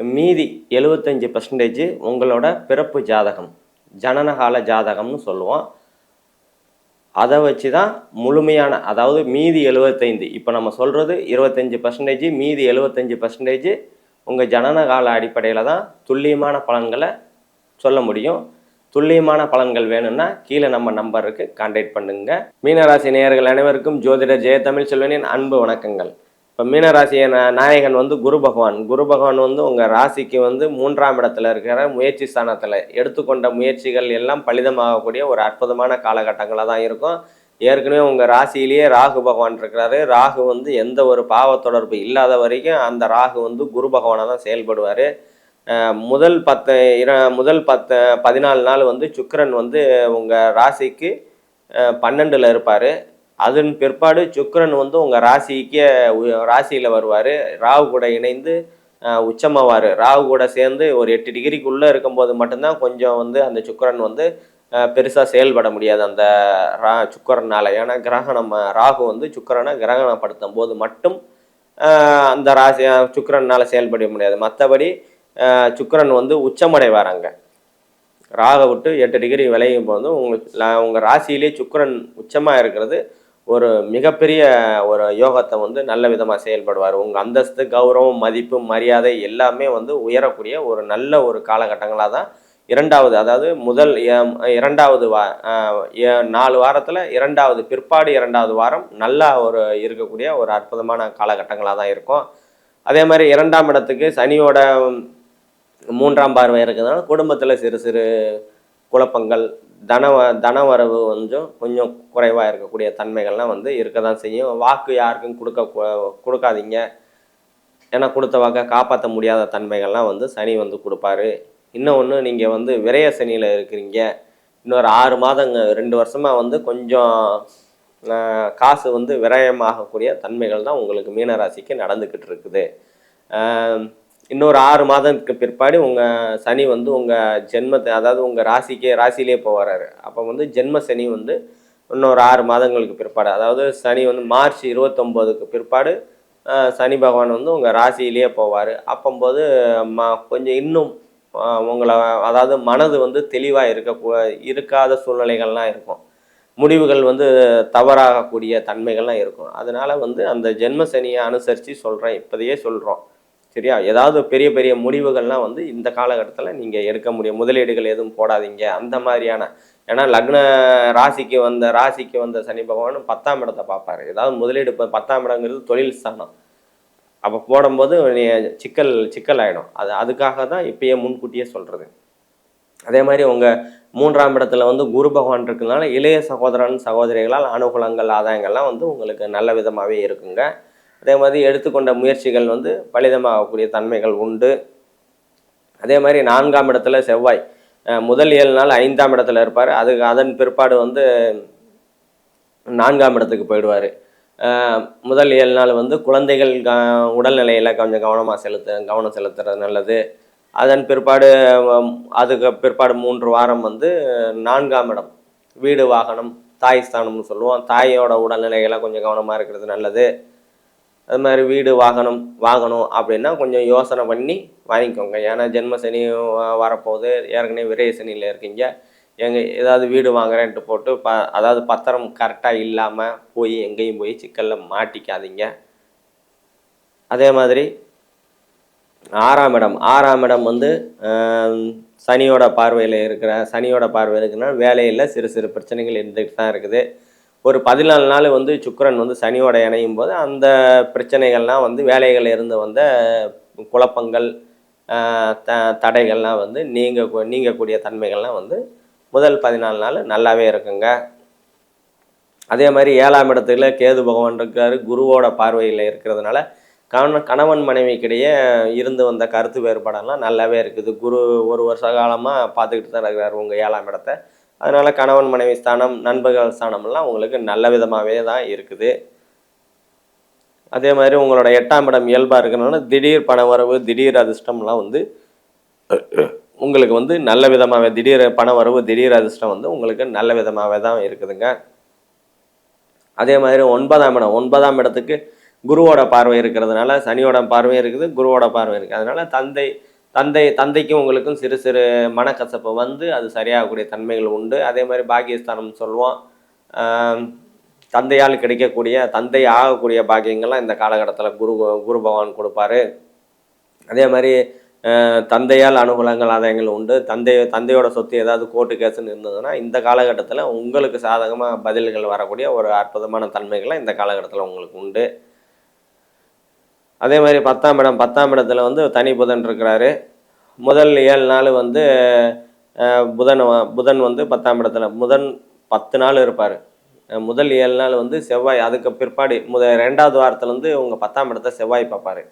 மீதி எழுபத்தஞ்சி பர்சன்டேஜ் உங்களோட பிறப்பு ஜாதகம் ஜனனகால ஜாதகம்னு சொல்லுவோம். அதை வச்சு தான் முழுமையான அதாவது மீதி எழுபத்தைந்து இப்போ நம்ம சொல்கிறது இருபத்தஞ்சி பர்சன்டேஜ் மீதி எழுபத்தஞ்சி பர்சன்டேஜ் உங்கள் ஜனனகால அடிப்படையில் தான் துல்லியமான பலன்களை சொல்ல முடியும். துல்லியமான பலன்கள் வேணும்னா கீழே நம்ம நம்பருக்கு கான்டாக்ட் பண்ணுங்க. மீனராசி நேயர்கள் அனைவருக்கும் ஜோதிடர் ஜெயதமிழ் செல்வனின் அன்பு வணக்கங்கள். இப்போ மீனராசிய நாயகன் வந்து குரு பகவான். குரு பகவான் வந்து உங்கள் ராசிக்கு வந்து மூன்றாம் இடத்துல இருக்கிற முயற்சி ஸ்தானத்தில் எடுத்துக்கொண்ட முயற்சிகள் எல்லாம் பலிதமாகக்கூடிய ஒரு அற்புதமான காலகட்டங்களாக தான் இருக்கும். ஏற்கனவே உங்கள் ராசியிலேயே ராகு பகவான் இருக்கிறாரு. ராகு வந்து எந்த ஒரு பாவ தொடர்பு இல்லாத வரைக்கும் அந்த ராகு வந்து குரு பகவானாக தான் செயல்படுவார். முதல் பத்து இர முதல் பத்து பதினாலு நாள் வந்து சுக்கரன் வந்து உங்கள் ராசிக்கு பன்னெண்டில் இருப்பார். அதன் பிற்பாடு சுக்கிரன் வந்து உங்கள் ராசிக்கு ராசியில் வருவார். ராகு கூட இணைந்து உச்சமாவார். ராகு கூட சேர்ந்து ஒரு எட்டு டிகிரிக்குள்ளே இருக்கும்போது மட்டும்தான் கொஞ்சம் வந்து அந்த சுக்கிரன் வந்து பெருசாக செயல்பட முடியாது அந்த ரா சுக்கரனால். ஏன்னா கிரகணம் ராகு வந்து சுக்கிரனை கிரகணப்படுத்தும் போது மட்டும் அந்த ராசி சுக்கிரனால் செயல்பட முடியாது. மற்றபடி சுக்கிரன் வந்து உச்சமடைவார் அங்கே. ராக விட்டு எட்டு டிகிரி விளையும் போது உங்களுக்கு உங்கள் ராசியிலே சுக்கிரன் உச்சமாக இருக்கிறது. ஒரு மிகப்பெரிய ஒரு யோகத்தை வந்து நல்ல விதமாக செயல்படுவார். உங்கள் அந்தஸ்து கௌரவம் மதிப்பு மரியாதை எல்லாமே வந்து உயரக்கூடிய ஒரு நல்ல ஒரு காலகட்டங்களாக தான் இரண்டாவது அதாவது முதல் எ- இரண்டாவது வா நாலு வாரத்தில் இரண்டாவது பிற்பாடு இரண்டாவது வாரம் நல்லா ஒரு இருக்கக்கூடிய ஒரு அற்புதமான காலகட்டங்களாக தான் இருக்கும். அதே மாதிரி இரண்டாம் இடத்துக்கு சனியோட மூன்றாம் பார்வை இருக்கிறதுனால குடும்பத்தில் சிறு சிறு குழப்பங்கள் தன தனவரவு கொஞ்சம் கொஞ்சம் குறைவாக இருக்கக்கூடிய தன்மைகள்லாம் வந்து இருக்க தான் செய்யும். வாக்கு யாருக்கும் கொடுக்க கொடுக்காதீங்க. ஏன்னா கொடுத்த வாக்கை காப்பாற்ற முடியாத தன்மைகள்லாம் வந்து சனி வந்து கொடுப்பாரு. இன்னொன்று நீங்கள் வந்து விரய சனியில் இருக்கிறீங்க. இன்னொரு ஆறு மாதங்க ரெண்டு வருஷமாக வந்து கொஞ்சம் காசு வந்து விரயமாகக்கூடிய தன்மைகள் தான் உங்களுக்கு மீனராசிக்கு நடந்துக்கிட்டு இருக்குது. இன்னொரு ஆறு மாதத்துக்கு பிற்பாடு உங்கள் சனி வந்து உங்கள் ஜென்மத்தை அதாவது உங்கள் ராசிக்கே ராசியிலே போகிறாரு அப்போ வந்து ஜென்ம சனி வந்து இன்னொரு ஆறு மாதங்களுக்கு பிற்பாடு. அதாவது சனி வந்து மார்ச் இருபத்தொம்போதுக்கு பிற்பாடு சனி பகவான் வந்து உங்கள் ராசியிலேயே போவார். அப்போம்போது ம கொஞ்சம் இன்னும் உங்களை அதாவது மனது வந்து தெளிவாக இருக்க இருக்காத சூழ்நிலைகள்லாம் இருக்கும். முடிவுகள் வந்து தவறாகக்கூடிய தன்மைகள்லாம் இருக்கும். அதனால் வந்து அந்த ஜென்ம சனியை அனுசரித்து சொல்கிறேன் இப்போதையே சொல்கிறோம் சரியா? ஏதாவது பெரிய பெரிய முடிவுகள்லாம் வந்து இந்த காலகட்டத்தில் நீங்கள் எடுக்க முடியும். முதலீடுகள் எதுவும் போடாதீங்க. அந்த மாதிரியான ஏன்னா லக்ன ராசிக்கு வந்த ராசிக்கு வந்த சனி பகவான் பத்தாம் இடத்தை பார்ப்பாரு. ஏதாவது முதலீடு இப்போ பத்தாம் இடங்கிறது தொழில் ஸ்தானம் அப்போ போடும்போது நீ சிக்கல் சிக்கல் ஆகிடும் அது அதுக்காக தான் இப்பயே முன்கூட்டியே சொல்கிறது அதே மாதிரி உங்கள் மூன்றாம் இடத்துல வந்து குரு பகவான் இருக்கிறதுனால இளைய சகோதரன் சகோதரிகளால் அனுகூலங்கள் ஆதாயங்கள்லாம் வந்து உங்களுக்கு நல்ல விதமாகவே இருக்குங்க. அதே மாதிரி எடுத்துக்கொண்ட முயற்சிகள் வந்து பலிதமாகக்கூடிய தன்மைகள் உண்டு. அதே மாதிரி நான்காம் இடத்துல செவ்வாய். முதல் ஏழு நாள் ஐந்தாம் இடத்துல இருப்பார். அதுக்கு அதன் பிற்பாடு வந்து நான்காம் இடத்துக்கு போயிடுவார். முதல் ஏழு நாள் வந்து குழந்தைகள் க உடல்நிலையில் கொஞ்சம் கவனமாக செலுத்து கவனம் செலுத்துறது நல்லது. அதன் பிற்பாடு அதுக்கு பிற்பாடு மூன்று வாரம் வந்து நான்காம் இடம். வீடு வாகனம் தாய் ஸ்தானம்னு சொல்லுவோம். தாயோட உடல்நிலைகளை கொஞ்சம் கவனமாக இருக்கிறது நல்லது. அது மாதிரி வீடு வாகனம் வாங்கணும் அப்படின்னா கொஞ்சம் யோசனை பண்ணி வாங்கிக்கோங்க. ஏன்னா ஜென்ம சனி வரப்போகுது. ஏற்கனவே விரைய சனியில் இருக்கீங்க. எங்கே ஏதாவது வீடு வாங்குறேன்ட்டு போட்டு ப அதாவது பத்திரம் கரெக்டாக இல்லாமல் போய் எங்கேயும் போய் சிக்கலில் மாட்டிக்காதீங்க. அதே மாதிரி ஆறாம் இடம். ஆறாம் இடம் வந்து சனியோட பார்வையில் இருக்கிற சனியோட பார்வையில் இருக்குன்னா வேலையில் சிறு சிறு பிரச்சனைகள் இருந்துகிட்டு தான் இருக்குது. ஒரு பதினாலு நாள் வந்து சுக்கரன் வந்து சனியோட இணையும் போது அந்த பிரச்சனைகள்லாம் வந்து வேலைகள் இருந்து வந்த குழப்பங்கள் த தடைகள்லாம் வந்து நீங்க நீங்கக்கூடிய தன்மைகள்லாம் வந்து முதல் பதினாலு நாள் நல்லாவே இருக்குங்க. அதே மாதிரி ஏழாம் இடத்துல கேது பகவான் இருக்கார் குருவோட பார்வையில் இருக்கிறதுனால கண கணவன் மனைவிக்கிடையே இருந்து வந்த கருத்து வேறுபாடெல்லாம் நல்லாவே இருக்குது. குரு ஒரு வருஷ காலமாக பார்த்துக்கிட்டு தான் இருக்கிறார் உங்கள் ஏழாம் இடத்த. அதனால் கணவன் மனைவி ஸ்தானம் நண்பர்கள் ஸ்தானம்லாம் உங்களுக்கு நல்ல விதமாகவே தான் இருக்குது. அதே மாதிரி உங்களோட எட்டாம் இடம் இயல்பாக இருக்கிறனால திடீர் பணவரவு திடீர் அதிர்ஷ்டம்லாம் வந்து உங்களுக்கு வந்து நல்ல விதமாகவே திடீர் பணவரவு திடீர் அதிர்ஷ்டம் வந்து உங்களுக்கு நல்ல விதமாகவே தான் இருக்குதுங்க. அதே மாதிரி ஒன்பதாம் இடம் ஒன்பதாம் இடத்துக்கு குருவோட பார்வை இருக்கிறதுனால சனியோட பார்வை இருக்குது குருவோட பார்வை இருக்குது. அதனால தந்தை தந்தை தந்தைக்கும் உங்களுக்கும் சிறு சிறு மனக்கசப்பு வந்து அது சரியாகக்கூடிய தன்மைகள் உண்டு. அதே மாதிரி பாக்கியஸ்தானம் சொல்லுவோம் தந்தையால் கிடைக்கக்கூடிய தந்தை ஆகக்கூடிய பாக்கியங்கள்லாம் இந்த காலகட்டத்தில் குரு குரு பகவான் கொடுப்பாரு. அதே மாதிரி தந்தையால் அனுகூலங்கள் ஆதாயங்கள் உண்டு. தந்தை தந்தையோட சொத்து ஏதாவது கோர்ட்டு கேஸுன்னு இருந்ததுன்னா இந்த காலகட்டத்தில் உங்களுக்கு சாதகமாக பதில்கள் வரக்கூடிய ஒரு அற்புதமான தன்மைகளை இந்த காலகட்டத்தில் உங்களுக்கு உண்டு. அதே மாதிரி பத்தாம் இடம் பத்தாம் இடத்துல வந்து தனி புதன் இருக்கிறாரு. முதல் ஏழு நாள் வந்து புதன் புதன் வந்து பத்தாம் இடத்துல முதன் பத்து நாள் இருப்பார். முதல் ஏழு நாள் வந்து செவ்வாய் அதுக்கு பிற்பாடு முத ரெண்டாவது வாரத்துலேருந்து வந்து உங்கள் பத்தாம் இடத்த செவ்வாய் பார்ப்பாரு.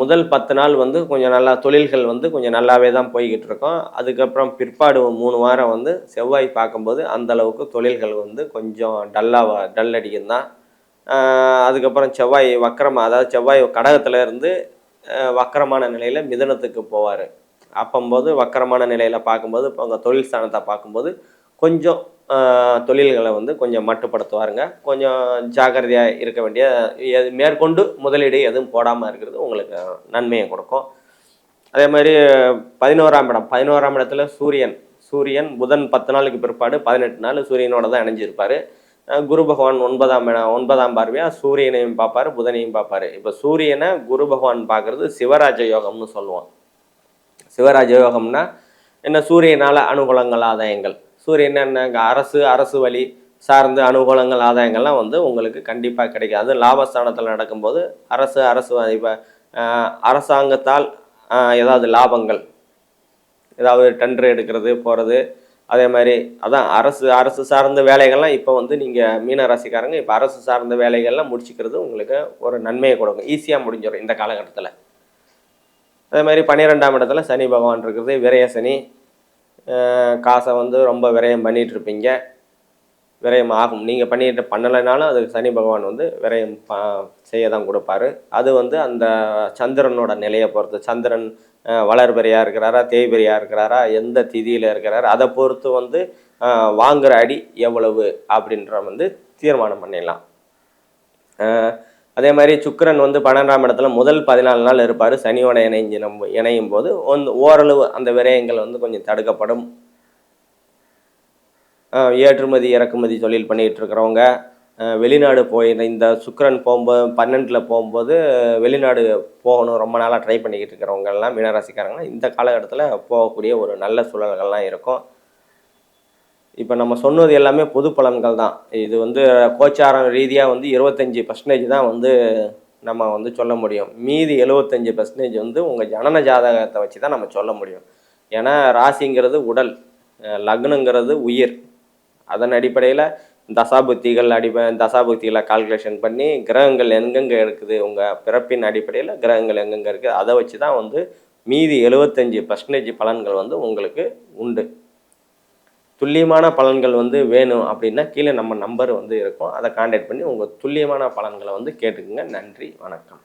முதல் பத்து நாள் வந்து கொஞ்சம் நல்லா தொழில்கள் வந்து கொஞ்சம் நல்லாவே தான் போய்கிட்டு இருக்கோம். அதுக்கப்புறம் பிற்பாடு மூணு வாரம் வந்து செவ்வாய் பார்க்கும்போது அந்தளவுக்கு தொழில்கள் வந்து கொஞ்சம் டல்லாக டல் அடிக்கும் தான் அதுக்கப்புறம் செவ்வாய் வக்கரம் அதாவது செவ்வாய் கடகத்தில் இருந்து வக்கரமான நிலையில் மிதனத்துக்கு போவார். அப்பம்போது வக்கரமான நிலையில் பார்க்கும்போது இப்போ அவங்க தொழில் ஸ்தானத்தை பார்க்கும்போது கொஞ்சம் தொழில்களை வந்து கொஞ்சம் மட்டுப்படுத்துவாருங்க. கொஞ்சம் ஜாக்கிரதையாக இருக்க வேண்டிய எது மேற்கொண்டு முதலீடு எதுவும் போடாமல் இருக்கிறது உங்களுக்கு நன்மையை கொடுக்கும். அதே மாதிரி பதினோராம் இடம். பதினோராம் இடத்துல சூரியன். சூரியன் புதன் பத்து நாளுக்கு பிற்பாடு பதினெட்டு நாள் சூரியனோட தான் இணைஞ்சிருப்பாரு. குரு பகவான் ஒன்பதாம் இடம் ஒன்பதாம் பார்வையா சூரியனையும் பார்ப்பாரு புதனையும் பார்ப்பாரு. இப்போ சூரியனை குரு பகவான் பார்க்கறது சிவராஜ யோகம்னு சொல்லுவோம் சிவராஜ யோகம்னா என்ன? சூரியனால அனுகூலங்கள் ஆதாயங்கள். சூரியன் என்ன? அரசு அரசு வழி சார்ந்து அனுகூலங்கள் ஆதாயங்கள்லாம் வந்து உங்களுக்கு கண்டிப்பாக கிடைக்கும். அது லாபஸ்தானத்தில் நடக்கும்போது அரசு அரசு இப்போ அரசாங்கத்தால் ஏதாவது லாபங்கள். ஏதாவது டெண்டர் எடுக்கிறது போகிறது அதே மாதிரி அதான் அரசு அரசு சார்ந்த வேலைகள்லாம் இப்போ வந்து நீங்கள் மீன ராசிக்காரங்க இப்போ அரசு சார்ந்த வேலைகள்லாம் முடிச்சுக்கிறது உங்களுக்கு ஒரு நன்மையை கொடுக்கும். ஈஸியாக முடிஞ்சிடும் இந்த காலகட்டத்தில். அதே மாதிரி பன்னிரெண்டாம் இடத்துல சனி பகவான் இருக்கிறது விரய சனி. காசை வந்து ரொம்ப விரயம் பண்ணிகிட்டு இருப்பீங்க விரயம் ஆகும். நீங்கள் பண்ணிட்டு பண்ணலைனாலும் அது சனி பகவான் வந்து விரயம் ப செய்ய தான் கொடுப்பாரு. அது வந்து அந்த சந்திரனோட நிலையை பொறுத்து சந்திரன் வளர் வளர்பிறையா இருக்கிறாரா தேய்பெரியா இருக்கிறாரா எந்த திதியில் இருக்கிறாரா அதை பொறுத்து வந்து வாங்குகிற அடி எவ்வளவு அப்படின்ற வந்து தீர்மானம் பண்ணிடலாம். அதே மாதிரி சுக்கரன் வந்து பன்னெண்டாம் இடத்துல முதல் பதினாலு நாள் இருப்பார். சனியோட இணைஞ்சு நம்ம இணையும் போது வந்து ஓரளவு அந்த விரயங்கள் வந்து கொஞ்சம் தடுக்கப்படும். ஏற்றுமதி இறக்குமதி தொழில் பண்ணிகிட்டு இருக்கிறவங்க வெளிநாடு போய் இந்த சுக்கரன் போகும்போது பன்னெண்டில் போகும்போது வெளிநாடு போகணும் ரொம்ப நாளாக ட்ரை பண்ணிக்கிட்டு இருக்கிறவங்க எல்லாம் இந்த காலகட்டத்தில் போகக்கூடிய ஒரு நல்ல சூழல்கள்லாம் இருக்கும். இப்போ நம்ம சொன்னது எல்லாமே பொது பலன்கள் தான். இது வந்து கோச்சாரம் ரீதியாக வந்து இருபத்தஞ்சி பர்சன்டேஜ் தான் வந்து நம்ம வந்து சொல்ல முடியும். மீதி எழுபத்தஞ்சி பர்சன்டேஜ் வந்து உங்கள் ஜனன ஜாதகத்தை வச்சு தான் நம்ம சொல்ல முடியும். ஏன்னா ராசிங்கிறது உடல் லக்னங்கிறது உயிர். அதன் அடிப்படையில் தசாபுத்திகள் அடிப்ப தசாபுத்திகளை கால்குலேஷன் பண்ணி கிரகங்கள் எங்கெங்கே இருக்குது உங்கள் பிறப்பின் அடிப்படையில் கிரகங்கள் எங்கெங்கே இருக்குது அதை வச்சு தான் வந்து மீதி எழுபத்தஞ்சி பர்சன்டேஜ் பலன்கள் வந்து உங்களுக்கு உண்டு. துல்லியமான பலன்கள் வந்து வேணும் அப்படின்னா கீழே நம்ம நம்பர் வந்து இருக்கும். அதை காண்டாக்ட் பண்ணி உங்கள் துல்லியமான பலன்களை வந்து கேட்டுக்குங்க. நன்றி வணக்கம்.